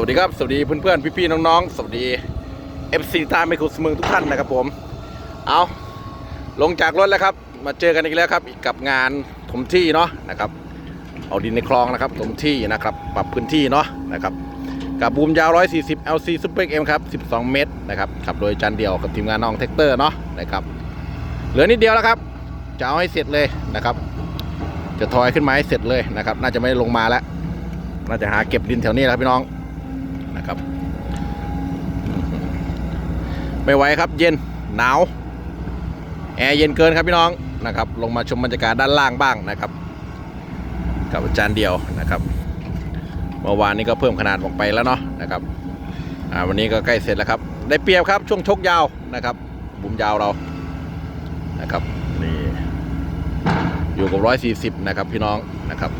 วัสดีครับ สวัสดีเพื่อนๆ พี่ๆ น้องๆ สวัสดี FC ตาไม่คุสมึงทุกท่านนะครับผม เอาลงจากรถแล้วครับ มาเจอกันอีกแล้วครับกับงานถมที่เนาะนะครับ เอาดินในคลองนะครับถมที่นะครับ ปรับพื้นที่เนาะนะครับ กับบูมยาว 140 LC Super M ครับ 12 เมตรนะครับ ขับโดยจันเดียวกับทีมงานน้องแท็กเตอร์เนาะนะครับ เหลือนิดเดียวแล้วครับ จะเอาให้เสร็จเลยนะครับ จะทอยขึ้นมาให้เสร็จเลยนะครับ น่าจะไม่ลงมาแล้ว น่าจะหาเก็บดินแถวนี้และครับพี่น้อง นะครับ ไม่ไหวครับเย็นหนาวแอร์เย็นเกินครับพี่น้องนะครับ ลงมาชมบรรยากาศด้านล่างบ้างนะครับ กับอาจารย์เดียวนะครับเมื่อวานนี้ก็เพิ่มขนาดออกไปแล้วเนาะนะครับวันนี้ก็ใกล้เสร็จแล้วครับ ได้เปรียบครับช่วงชกยาวนะครับ บุมยาวเรานะครับนี่อยู่กับร้อยสี่สิบนะครับพี่น้องนะครับ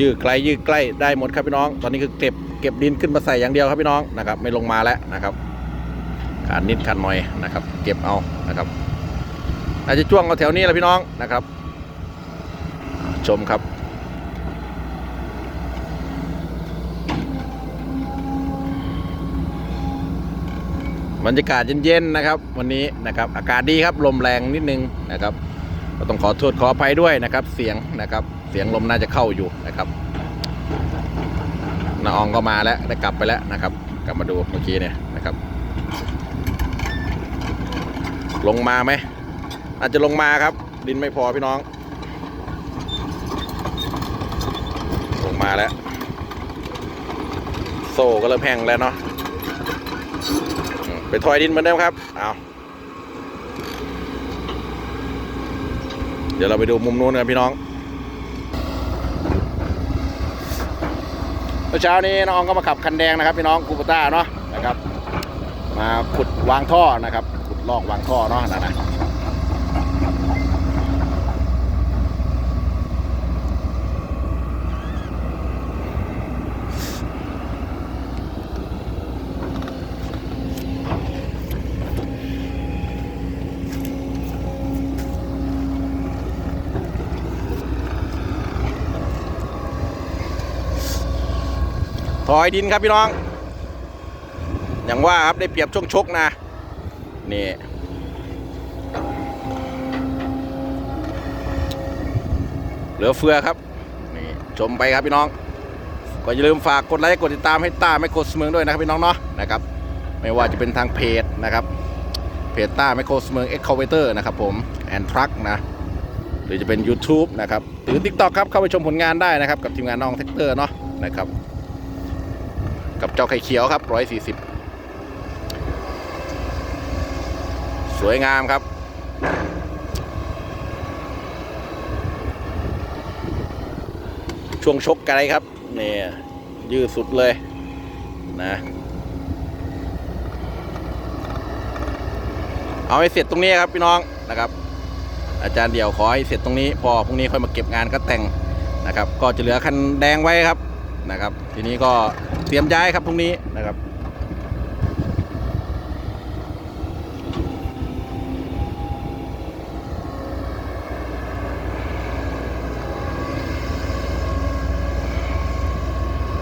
ยืดไกลยืดใกล้ได้หมดครับพี่น้อง ตอนนี้คือเก็บเก็บดินขึ้นมาใส่อย่างเดียวครับพี่น้องนะครับ ไม่ลงมาแล้วนะครับขาดนิดขาดหน่อยนะครับ เก็บเอานะครับอาจจะจ้วงเอาแถวนี้แหละพี่น้องนะครับ ชมครับบรรยากาศเย็นๆนะครับ วันนี้นะครับ อากาศดีครับลมแรงนิดนึงนะครับ ก็ต้องขอโทษขออภัยด้วยนะครับ เสียงนะครับ เสียงลมน่าจะเข้าอยู่นะครับนาอองก็มาแล้วได้กลับไปแล้วนะครับ กลับมาดูเมื่อกี้เนี่ยนะครับ ลงมาไหมอาจจะลงมาครับ ดินไม่พอพี่น้อง ลงมาแล้ว โซ่ก็เริ่มแห้งแล้วเนาะไปถอยดินเหมือนเดิมครับเอาเดี๋ยวเราไปดูมุมนู้นกันพี่น้อง เมื่อเช้านี้น้องก็มาขับคันแดงนะครับพี่น้องคูปต้าเนาะนะครับ มาขุดวางท่อนะครับ ขุดลอกวางท่อเนาะนะนะ ถอยดินครับพี่น้อง อย่างว่าครับได้เปรียบช่วงชกนะ นี่เหลือเฟือครับนี่ชมไปครับพี่น้อง ก็อย่าลืมฝากกดไลค์กดติดตามให้ต้าไม่กดเสมองด้วยนะครับพี่น้องเนาะนะครับ ไม่ว่าจะเป็นทางเพจนะครับเพจต้าไมโครสเมืองเอ็กคาเวเตอร์นะครับผมแอนทรัคนะหรือจะเป็น YouTube นะครับหรือ TikTok ครับเข้าไปชมผลงานได้นะครับ กับทีมงานน้องแท็กเตอร์เนาะนะครับ กับเจ้าไข่เขียวครับ140สวยงามครับ ช่วงชกไกลครับเนี่ยืดสุดเลยนะเอาให้เสร็จตรงนี้ครับพี่น้องนะครับ อาจารย์เดี่ยวขอให้เสร็จตรงนี้ พอพรุ่งนี้ค่อยมาเก็บงานก็แต่งนะครับ ก็จะเหลือคันแดงไว้ครับ นะครับ ทีนี้ก็เตรียมย้ายครับพรุ่งนี้นะครับ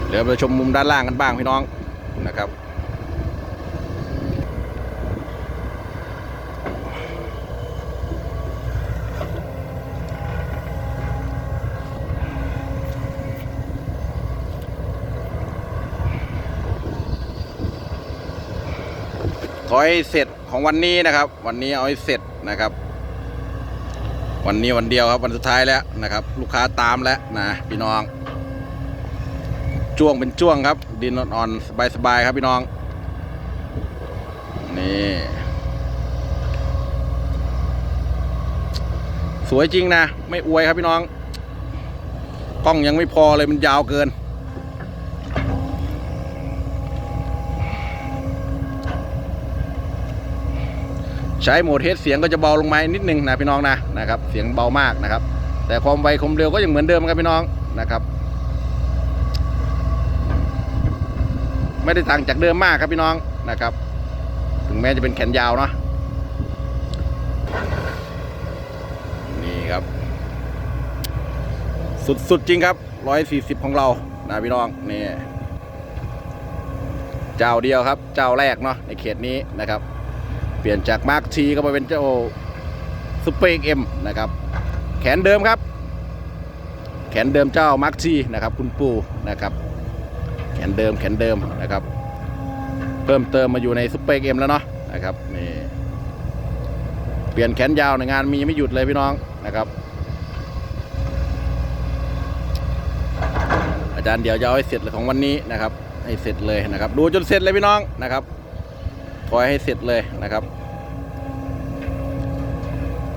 เดี๋ยวไปชมมุมด้านล่างกันบ้างพี่น้องนะครับ ขอให้เสร็จของวันนี้นะครับ วันนี้เอาให้เสร็จนะครับ วันนี้วันเดียวครับวันสุดท้ายแล้วนะครับ ลูกค้าตามแล้วนะพี่น้องจ้วงเป็นจ้วงครับ ดินอ่อนๆสบายๆครับพี่น้อง นี่สวยจริงนะ ไม่อวยครับพี่น้อง กล้องยังไม่พอเลยมันยาวเกิน ใช้โหมดเทสเสียงก็จะเบาลงมานิดนึงนะพี่น้องนะนะครับ เสียงเบามากนะครับ แต่ความไวความเร็วก็ยังเหมือนเดิมครับพี่น้องนะครับ ไม่ได้ต่างจากเดิมมากครับพี่น้องนะครับ ถึงแม้จะเป็นแขนยาวเนาะนี่ครับ สุดๆจริงครับร้อยสี่สิบของเรานะพี่น้องนี่เจ้าเดียวครับ เจ้าแรกเนาะในเขตนี้นะครับ ปลี่ยนจากมาร์คทีก็มาเป็นเจ้าซุปเปอร์เอ็มนะครับ แขนเดิมครับ แขนเดิมเจ้ามาร์คทีนะครับ คุณปู่นะครับ แขนเดิมแขนเดิมนะครับ เพิ่มเติมมาอยู่ในซุปเปอร์เอ็มแล้วเนาะนะครับนี่เปลี่ยนแขนยาวในงานมีไม่หยุดเลยพี่น้องนะครับอาจารย์เดี๋ยวจะเอาให้เสร็จเลยของวันนี้นะครับ ให้เสร็จเลยนะครับ ดูจนเสร็จเลยพี่น้องนะครับถอยให้เสร็จเลยนะครับ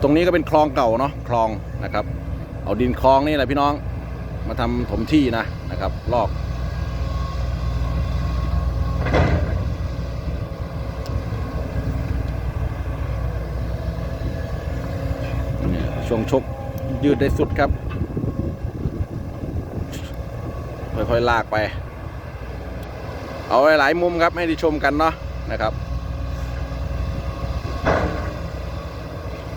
ตรงนี้ก็เป็นคลองเก่าเนาะคลองนะครับ เอาดินคลองนี่แหละพี่น้องมาทำถมที่นะนะครับลอก ช่วงชกยืดได้สุดครับ ค่อยๆลากไป เอาไว้หลายมุมครับให้ได้ชมกันเนาะนะครับ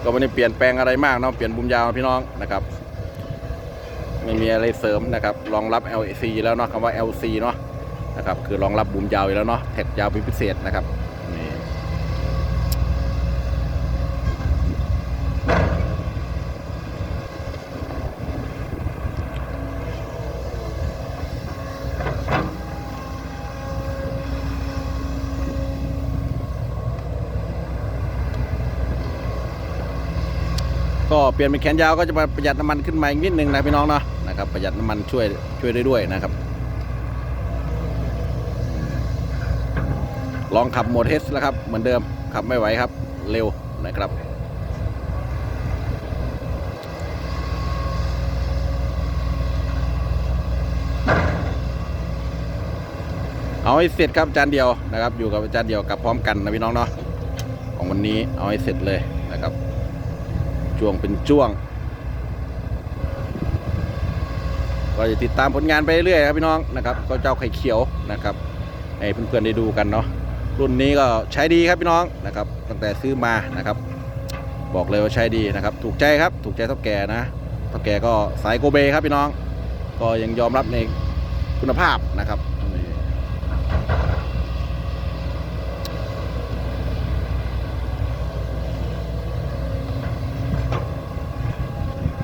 ก็ไม่ได้เปลี่ยนแปลงอะไรมากเนาะเปลี่ยนบุมยาวพี่น้องนะครับ ไม่มีอะไรเสริมนะครับรองรับ LC แล้วเนาะคำว่า LC เนาะนะครับคือรองรับบุมยาวอยู่แล้วเนาะแท็กยาวเป็นพิเศษนะครับนี่ก็ เปลี่ยนเป็นแขนยาวก็จะประหยัดน้ำมันขึ้นมาอีกนิดนึงนะพี่น้องเนาะนะครับประหยัดน้ำมันช่วยช่วยได้ด้วยนะครับ ลองขับโหมดเทสแล้วครับเหมือนเดิมขับไม่ไหวครับเร็วนะครับเอาให้เสร็จครับจานเดียวนะครับ อยู่กับจารย์เดียวกับพร้อมกันนะพี่น้องเนาะของวันนี้เอาให้เสร็จเลย ช่วงเป็นช่วง ก็จะติดตามผลงานไปเรื่อยครับพี่น้องนะครับก็เจ้าไข่เขียวนะครับให้เพื่อนๆได้ดูกันเนาะรุ่นนี้ก็ใช้ดีครับพี่น้องนะครับ ตั้งแต่ซื้อมานะครับ บอกเลยว่าใช้ดีนะครับ ถูกใจครับถูกใจท่าแก่นะท่าแก่ก็สายโกเบครับพี่น้อง ก็ยังยอมรับในคุณภาพนะครับนี่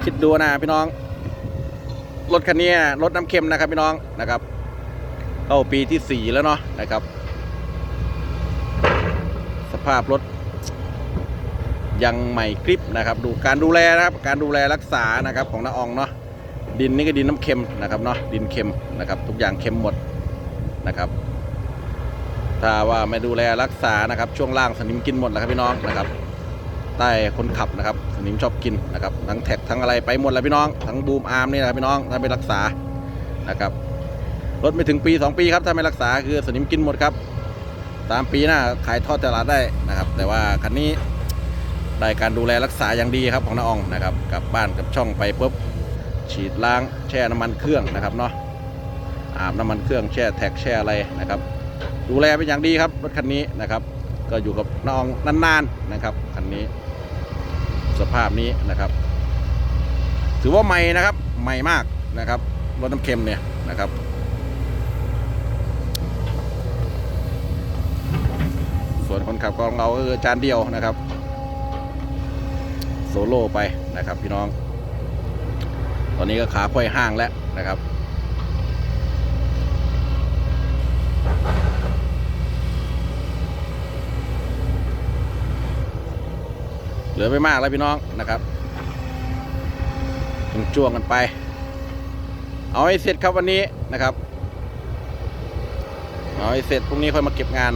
คิดดูนะพี่น้อง รถคันนี้รถน้ำเค็มนะครับพี่น้องนะครับเข้าปีที่สี่แล้วเนาะนะครับ สภาพรถยังใหม่กริบนะครับ ดูการดูแลนะครับ การดูแลรักษานะครับของน้าอองเนาะดินนี่ก็ดินน้ำเค็มนะครับเนาะดินเค็มนะครับ ทุกอย่างเค็มหมดนะครับ ถ้าว่าไม่ดูแลรักษานะครับ ช่วงล่างสนิมกินหมดแล้วครับพี่น้องนะครับ ใต้คนขับนะครับสนิมชอบกินนะครับทั้งแท็กทั้งอะไรไปหมดแล้วพี่น้องทั้งบูมอาร์มนี่แหละพี่น้องถ้าไม่รักษานะครับรถไม่ถึงปี 2 ปีครับถ้าไม่รักษาคือสนิมกินหมดครับสามปีหน้าขายทอดตลาดได้นะครับ แต่ว่าคันนี้ได้การดูแลรักษาอย่างดีครับของน้าอองนะครับกลับบ้านกับช่องไปปุ๊บฉีดล้างแช่น้ำมันเครื่องนะครับเนาะอาบน้ำมันเครื่องแช่แท็กแช่อะไรนะครับ ดูแลเป็นอย่างดีครับรถคันนี้นะครับ ก็อยู่กับน้าอองนานๆนะครับคันนี้ สภาพนี้นะครับ ถือว่าใหม่นะครับ ใหม่มากนะครับรถน้ำเค็มเนี่ยนะครับส่วนคนขับของเราก็คือจานเดียวนะครับ โซโล่ไปนะครับพี่น้อง ตอนนี้ก็ขาค่อยห้างแล้วนะครับ ลือไม่มากแล้วพี่น้องนะครับต้องจ้วงกันไป เอาให้เสร็จครับวันนี้นะครับ เอาให้เสร็จพรุ่งนี้ค่อยมาเก็บงาน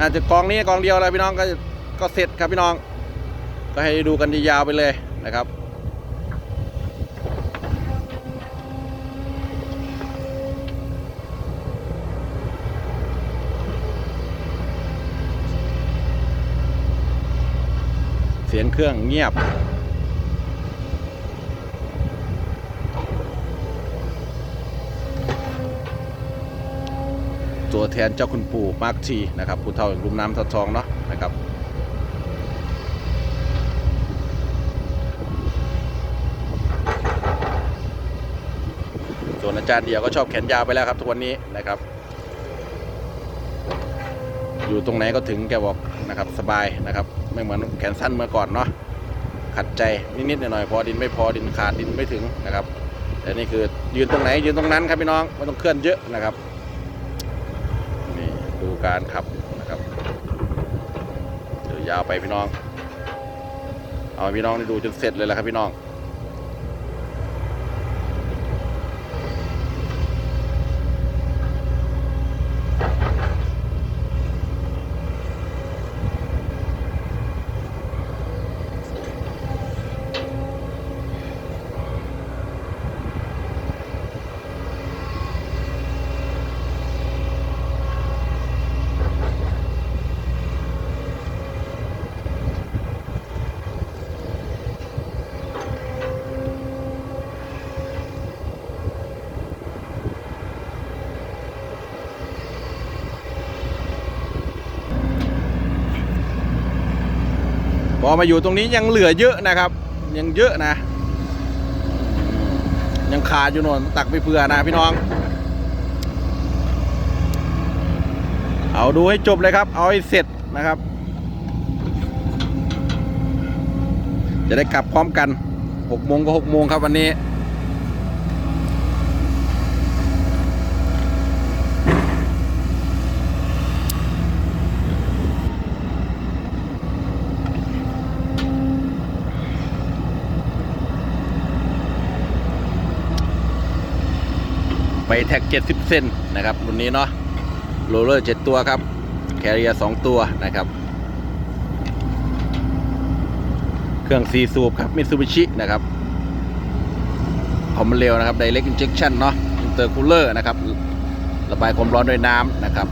อาจจะกองนี้กองเดียวแล้วพี่น้องก็ก็เสร็จครับพี่น้อง ก็ให้ดูกันยาวไปเลยนะครับ สียงเครื่องเงียบ ตัวแทนเจ้าคุณปู่มาร์คทีนะครับผู้เท่าลุ่มน้ำทัดทองเนาะนะครับส่วนอาจารย์เดียวก็ชอบแขนยาวไปแล้วครับทุกวันนี้นะครับ อยู่ตรงไหนก็ถึงแกบอกนะครับสบายนะครับ ไม่เหมือนแขนสั้นเมื่อก่อนเนาะขัดใจนิดๆหน่อยๆพอดินไม่พอดินขาดดินไม่ถึงนะครับ แต่นี่คือยืนตรงไหนยืนตรงนั้นครับพี่น้องไม่ต้องเคลื่อนเยอะนะครับนี่ดูการขับนะครับเดี๋ยวยาวไปพี่น้อง เอาพี่น้องได้ดูจนเสร็จเลยแหละครับพี่น้อง พอมาอยู่ตรงนี้ยังเหลือเยอะนะครับ ยังเยอะนะ ยังขาดอยู่โนนตักไปเผื่อนะพี่น้อง เอาดูให้จบเลยครับ เอาให้เสร็จนะครับ จะได้กลับพร้อมกัน6โมงก็6โมงครับวันนี้ ไปแท็ก 70เซนนะครับรุ่นนี้เนาะโรลเลอร์7ตัวครับ แคริเอร์2ตัวนะครับ เครื่อง4สูบครับมิ t ซูบิชินะครับความเร็วนะครับ Direct Injection เนาะ Intercooler นะครับ ระบายความร้อนด้วยน้ำนะครับ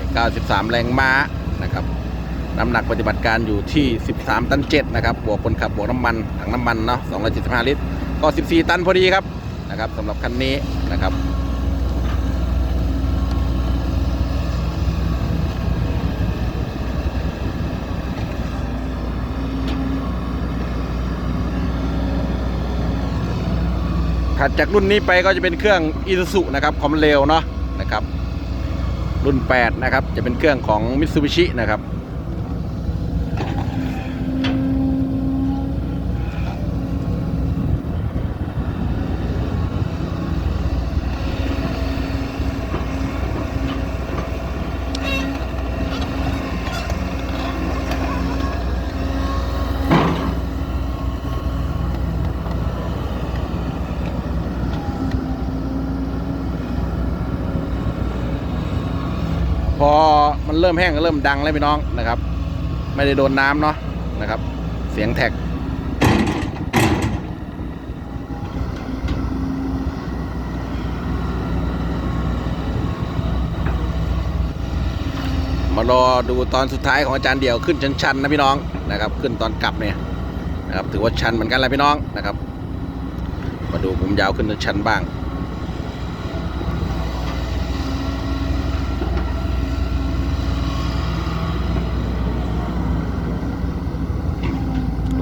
93 แรงม้านะครับน้ำหนักปฏิบัติการอยู่ที่ 13 ตัน 7 นะครับ บวกคนขับบวกน้ำมัน ถังน้ำมันเนาะ275 ลิตร ก็ 14 ตันพอดีครับ นะครับสำหรับคันนี้นะครับ ถัดจากรุ่นนี้ไปก็จะเป็นเครื่องอีซูซุนะครับความเร็วเนาะนะครับ รุ่น 8 นะครับ จะเป็นเครื่องของมิตซูบิชินะครับ พอมันเริ่มแห้งก็เริ่มดังแล้วพี่น้องนะครับ ไม่ได้โดนน้ำเนาะนะครับ เสียงแท็กมารอดูตอนสุดท้ายของอาจารย์เดี่ยวขึ้นชันๆนะพี่น้องนะครับ ขึ้นตอนกลับเนี่ยนะครับถือว่าชันเหมือนกันแหละพี่น้องนะครับ มาดูผมยาวขึ้นชันบ้าง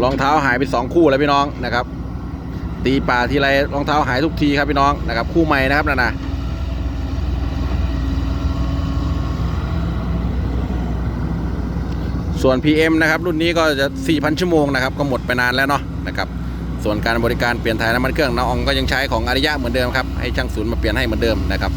รองเท้าหายไปสองคู่แล้วพี่น้องนะครับ ตีป่าทีไรรองเท้าหายทุกทีครับพี่น้องนะครับ คู่ใหม่นะครับนั่นนะส่วน PM นะครับรุ่นนี้ก็จะ 4,000 ชั่วโมงนะครับก็หมดไปนานแล้วเนาะนะครับส่วนการบริการเปลี่ยนถ่ายน้ำมันเครื่องน้องอองก็ยังใช้ของอาริยะเหมือนเดิมครับให้ช่างศูนย์มาเปลี่ยนให้เหมือนเดิมนะครับ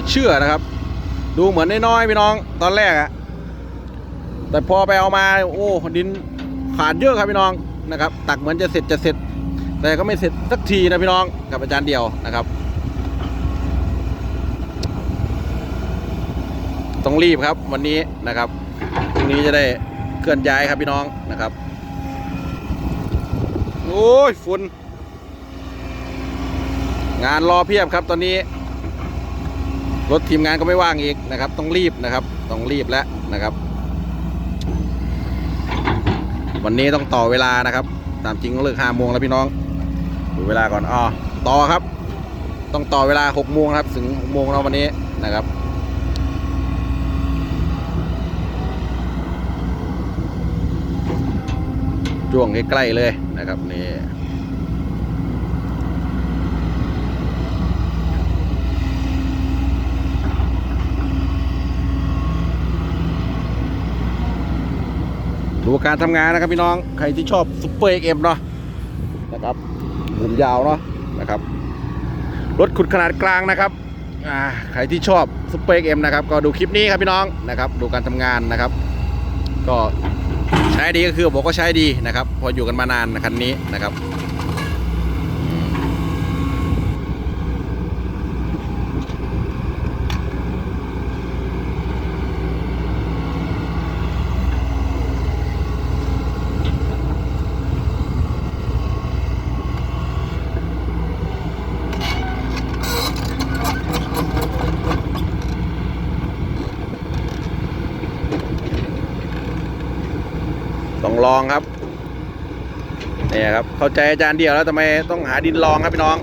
อเชื่อนะครับ ดูเหมือนน้อยๆพี่น้องตอนแรกอะแต่พอไปเอามาโอ้ดินขาดเยอะครับพี่น้องนะครับ ตักเหมือนจะเสร็จจะเสร็จ แต่ก็ไม่เสร็จสักทีนะพี่น้องกับอาจารย์เดียวนะครับ ต้องรีบครับวันนี้นะครับพรุ่งนี้จะได้เคลื่อนย้ายครับพี่น้องนะครับโอ้ยฝุ่นงานรอเพียบครับตอนนี้ รถทีมงานก็ไม่ว่างอีกนะครับ ต้องรีบนะครับ ต้องรีบแล้วนะครับ วันนี้ต้องต่อเวลานะครับ ตามจริงต้องเลิกห้าโมงแล้วพี่น้องดูเวลาก่อนอ๋อต่อครับ ต้องต่อเวลาหกโมงครับ ถึงหกโมงแล้ววันนี้นะครับช่วงใกล้ๆเลยนะครับนี่ ดูการทำงานนะครับพี่น้องใครที่ชอบซุปเปอร์เอ็มเนาะนะครับหมุนยาวเนาะนะครับรถขุดขนาดกลางนะครับใครที่ชอบซุปเปอร์เอ็มนะครับก็ดูคลิปนี้ครับพี่น้องนะครับดูการทำงานนะครับ ก็ใช้ดีก็คือบอกว่าใช้ดีนะครับ พออยู่กันมานานคันนี้นะครับ ลองครับเนี่ยครับ เข้าใจอาจารย์เดียวแล้วทำไมต้องหาดินรองครับพี่น้อง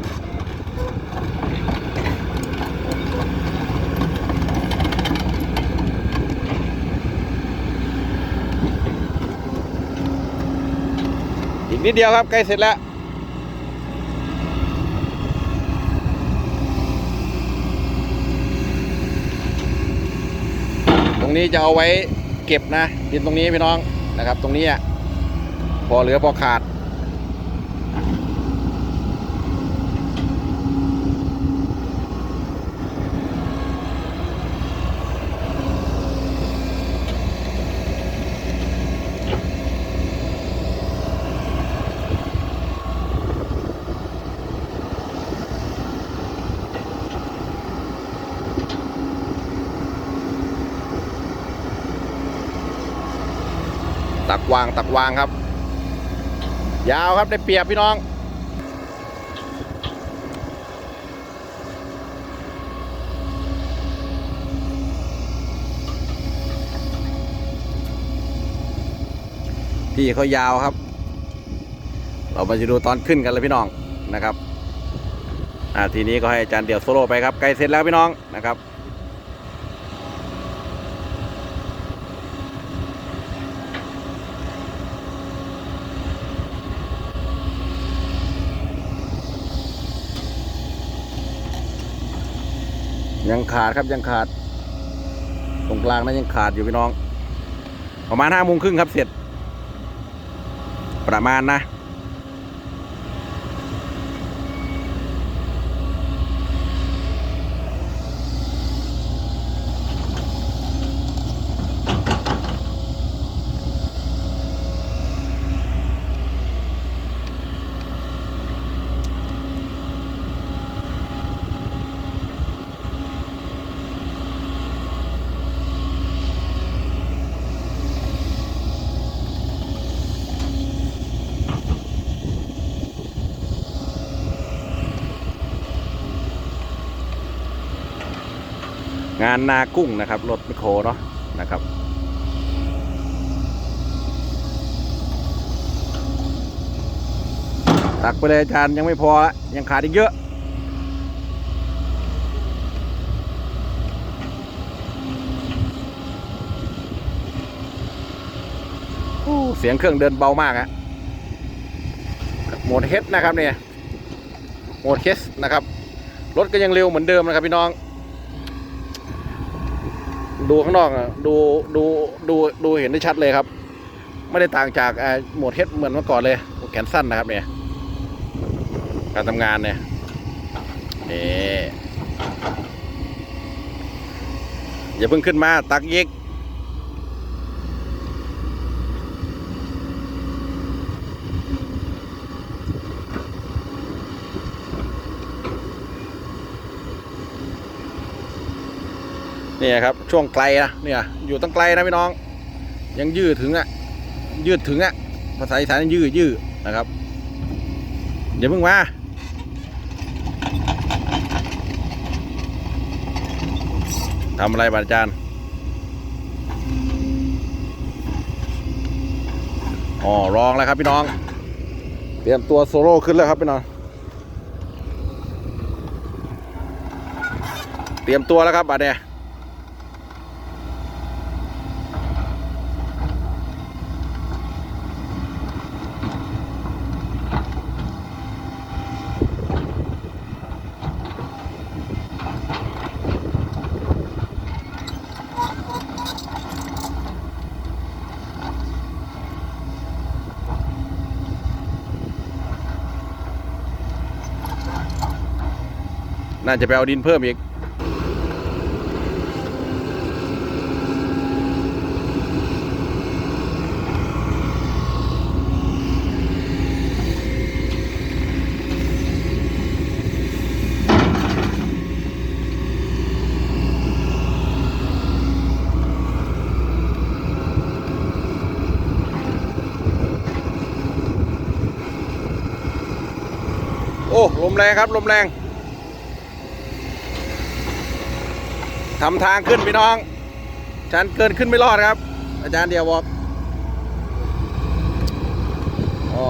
อีกนิดเดียวครับใกล้เสร็จแล้วตรงนี้จะเอาไว้เก็บนะดินตรงนี้พี่น้องนะครับ ตรงนี้อะ พอเหลือพอขาด ตักวางตักวางครับ ยาวครับได้เปรียบพี่น้อง พี่เขายาวครับ เรามาจะดูตอนขึ้นกันเลยพี่น้องนะครับอ่าทีนี้ก็ให้อาจารย์เดี่ยวโซโล่ไปครับใกล้เสร็จแล้วพี่น้องนะครับ ยังขาดครับยังขาด ตรงกลางนั้นยังขาดอยู่พี่น้อง ประมาณห้าโมงครึ่งครับเสร็จ ประมาณนะ งานนากุ้งนะครับ รถไมโครเนาะนะครับ ตักไปเลยอาจารย์ยังไม่พอละยังขาดอีกเยอะเสียงเครื่องเดินเบามากอะโหมดเฮดนะครับเนี่ยโหมดเฮดนะครับ รถก็ยังเร็วเหมือนเดิมนะครับพี่น้อง ดูข้างนอกอะดูดูดูดูเห็นได้ชัดเลยครับ ไม่ได้ต่างจากโหมดเฮดเหมือนเมื่อก่อนเลยแขนสั้นนะครับเนี่ยการทำงานเนี่ยนี่อย่าเพิ่งขึ้นมาตักยิกี่ยครับช่วงไกลนะเนี่ยอยู่ตั้งไกลนะพี่น้อง ยังยืดถึงอะ่ะยืดถึงอะ่ะภาษาอีสานยืดยืดนะครับอย่าเพิ่งมาทำอะไรบาอาจารย์อ๋อรองแล้วครับพี่น้อง เตรียมตัวโซโล่ขึ้นแล้วครับพี่น้อง เตรียมตัวแล้วครับบัดเนี่ย จะไปเอาดินเพิ่มอีกโอ้ ลมแรงครับ ลมแรง ทำทางขึ้นพี่น้องชันเกินขึ้นไม่รอดครับ อาจารย์เดียวบอกอ๋อ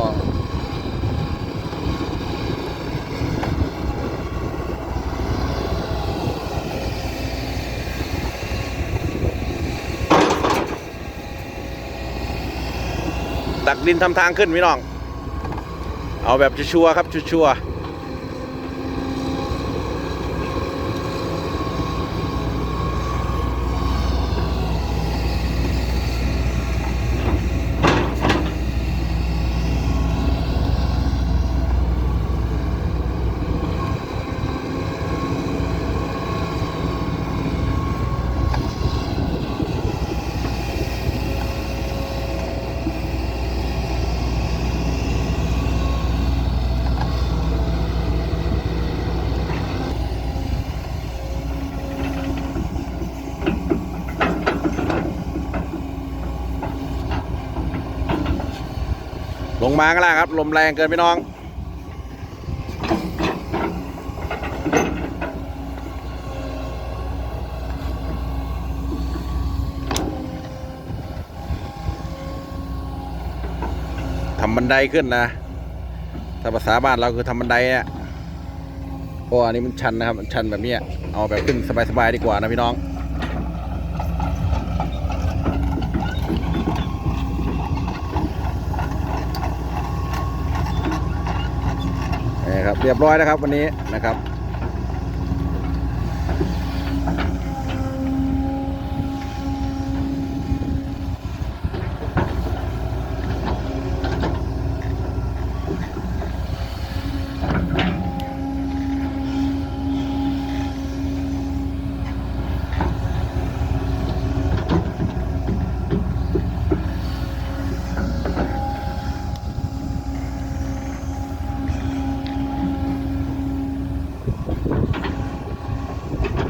ตักดินทำทางขึ้นพี่น้อง เอาแบบชัวร์ๆครับชัวร์ มาข้างล่างครับ ลมแรงเกินพี่น้อง ทำบันไดขึ้นนะ ถ้าภาษาบ้านเราคือทำบันไดเนี่ยเพราะอันนี้มันชันนะครับมันชันแบบนี้เอาแบบขึ้นสบายๆดีกว่านะพี่น้อง นี่ครับ เรียบร้อยนะครับวันนี้นะครับ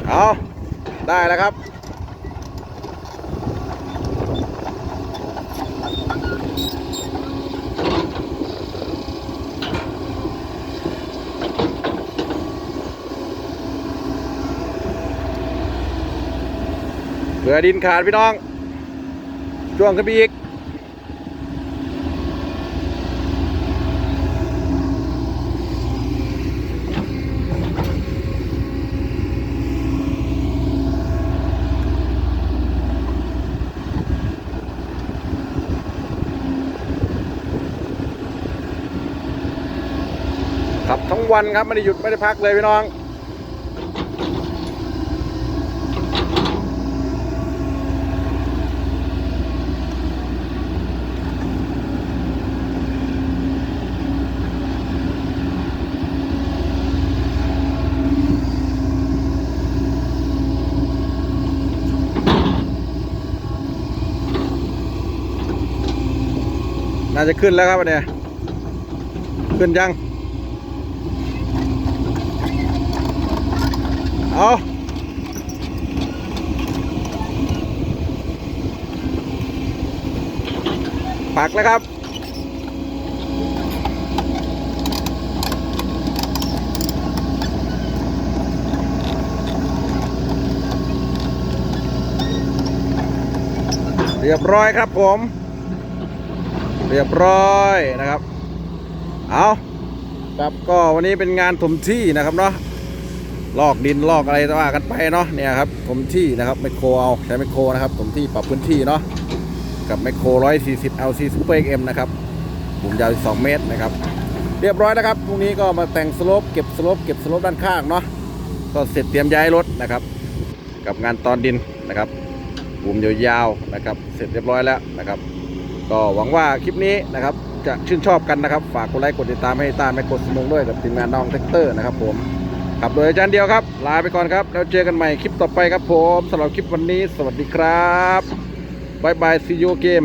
เอาได้แล้วครับ เผื่อดินขาดพี่น้อง ช่วงขึ้นไปอีก วันครับไม่ได้หยุดไม่ได้พักเลยพี่น้อง น่าจะขึ้นแล้วครับอันเนี้ยขึ้นยัง เอาปักแล้วครับ เรียบร้อยครับผม เรียบร้อยนะครับ เอาครับก็วันนี้เป็นงานถมที่นะครับเนาะ ลอกดินลอกอะไรต่ว่ากันไปเนาะเนี่ยครับถมที่นะครับไมโครเอาใช้ไมโครนะครับถมที่ปรับพื้นที่เนาะกับไมโคร 140 LC Super XM นะครับบุมยาว 2 เมตรนะครับ เรียบร้อยนะครับพรุ่งนี้ก็มาแต่งสโลปเก็บสโลปเก็บสโลปด้านข้างเนาะก็เสร็จเตรียมย้ายรถนะครับ กับงานตอนดินนะครับบุมยาวๆนะครับ เสร็จเรียบร้อยแล้วนะครับ ก็หวังว่าคลิปนี้นะครับจะชื่นชอบกันนะครับ ฝากกดไลค์กดติดตามให้ตาไม่กดสมงด้วยกับทีมงานน้องแท็กเตอร์นะครับผม ขับโดยอาจารย์เดียวครับ ลาไปก่อนครับ แล้วเจอกันใหม่คลิปต่อไปครับผมสำหรับคลิปวันนี้ สวัสดีครับบายบายซีโอเกม